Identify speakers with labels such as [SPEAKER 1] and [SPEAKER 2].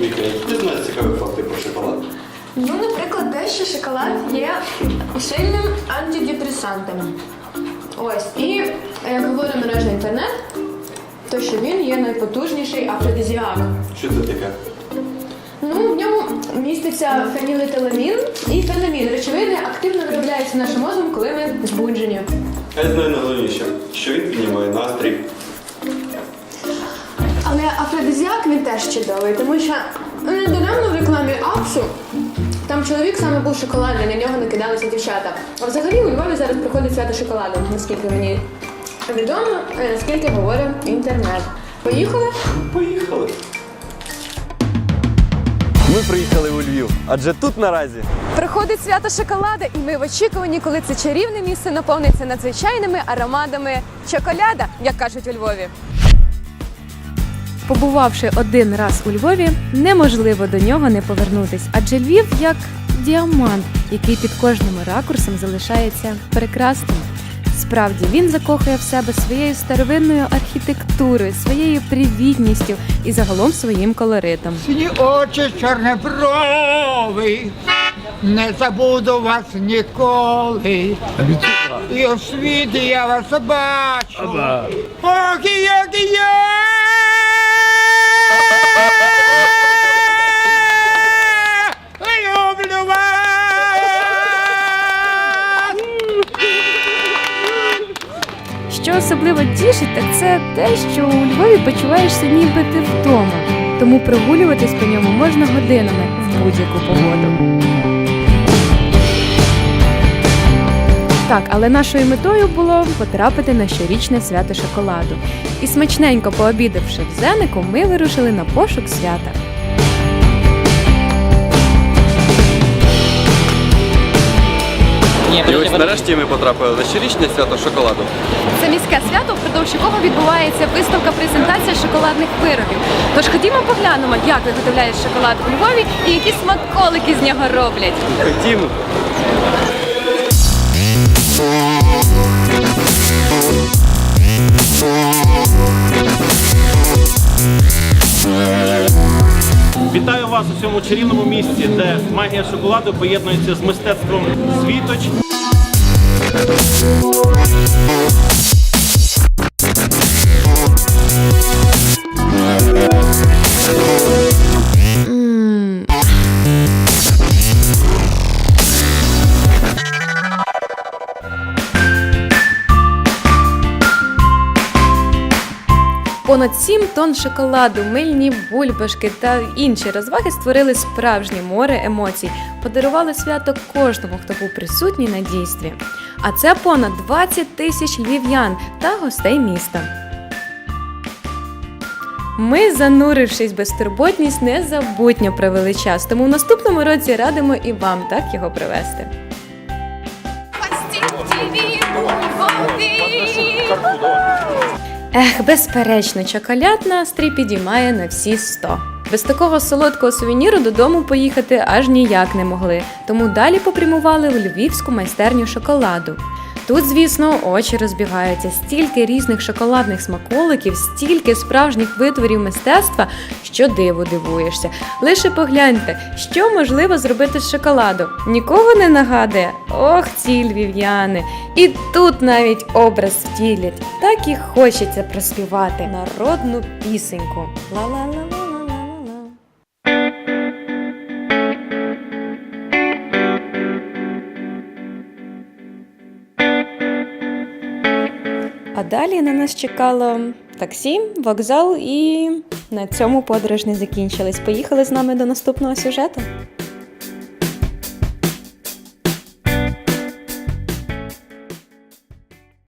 [SPEAKER 1] Віка, ти знаєш цікаві факти про шоколад? Ну, наприклад, те, що шоколад є сильним антидепресантом. Ось. І е, як говорить мережний інтернет, то що він є найпотужніший афродизіак.
[SPEAKER 2] Що це таке?
[SPEAKER 1] Ну, в ньому міститься фенілетиламін і фенамін. Речовини активно виробляються нашим мозком, коли ми збуджені.
[SPEAKER 2] Я знаю найголовніше, що він піднімає настрій.
[SPEAKER 1] Теж чудовий, тому що ну, недаремно в рекламі Апсу там чоловік саме був шоколадний, на нього накидалися дівчата. А взагалі у Львові зараз проходить свято шоколаду, наскільки мені відомо, е, наскільки говорить інтернет. Поїхали?
[SPEAKER 2] Поїхали.
[SPEAKER 3] Ми приїхали у Львів, адже тут наразі
[SPEAKER 4] Приходить свято шоколада, і ми в очікуванні, коли це чарівне місце наповниться надзвичайними ароматами чоколяда, як кажуть у Львові.
[SPEAKER 5] Побувавши один раз у Львові, неможливо до нього не повернутись, адже Львів як діамант, який під кожним ракурсом залишається прекрасним. Справді він закохує в себе своєю старовинною архітектурою, своєю привітністю і загалом своїм колоритом.
[SPEAKER 6] Сині очі, чорні брови, не забуду вас ніколи. І у світі я вас бачу. Ох, як я
[SPEAKER 5] особливо тішить, так це те, що у Львові почуваєшся ніби ти вдома. Тому прогулюватись по ньому можна годинами в будь-яку погоду. Так, але нашою метою було потрапити на щорічне свято шоколаду. І смачненько пообідавши в зенику, ми вирушили на пошук свята.
[SPEAKER 3] І ось нарешті ми потрапили на щорічне свято шоколаду.
[SPEAKER 4] Це міське свято, впродовж якого відбувається виставка презентація шоколадних виробів. Тож ходімо поглянемо, як виготовляють шоколад у Львові і які смаколики з нього роблять.
[SPEAKER 3] Ходімо.
[SPEAKER 7] Вас у цьому чарівному місці, де магія шоколаду поєднується з мистецтвом світоч.
[SPEAKER 5] Понад 7 тонн шоколаду, мильні бульбашки та інші розваги створили справжнє море емоцій, подарували свято кожному, хто був присутній на дійстві. А це понад 20 тисяч львів'ян та гостей міста. Ми, занурившись безтурботність, незабутньо провели час, тому в наступному році радимо і вам так його провести. Ех, безперечно, чоколядна настрій підіймає на всі 100. Без такого солодкого сувеніру додому поїхати аж ніяк не могли, тому далі попрямували в львівську майстерню шоколаду. Тут, звісно, очі розбігаються, стільки різних шоколадних смаколиків, стільки справжніх витворів мистецтва, що диву дивуєшся. Лише погляньте, що можливо зробити з шоколаду. Нікого не нагадує? Ох, ці львів'яни. І тут навіть образ втілять. Так і хочеться проспівати народну пісеньку. Ла-ла-ла-ла-ла-ла-ла. А далі на нас чекало таксі, вокзал, і на цьому подорож не закінчилась. Поїхали з нами до наступного сюжету.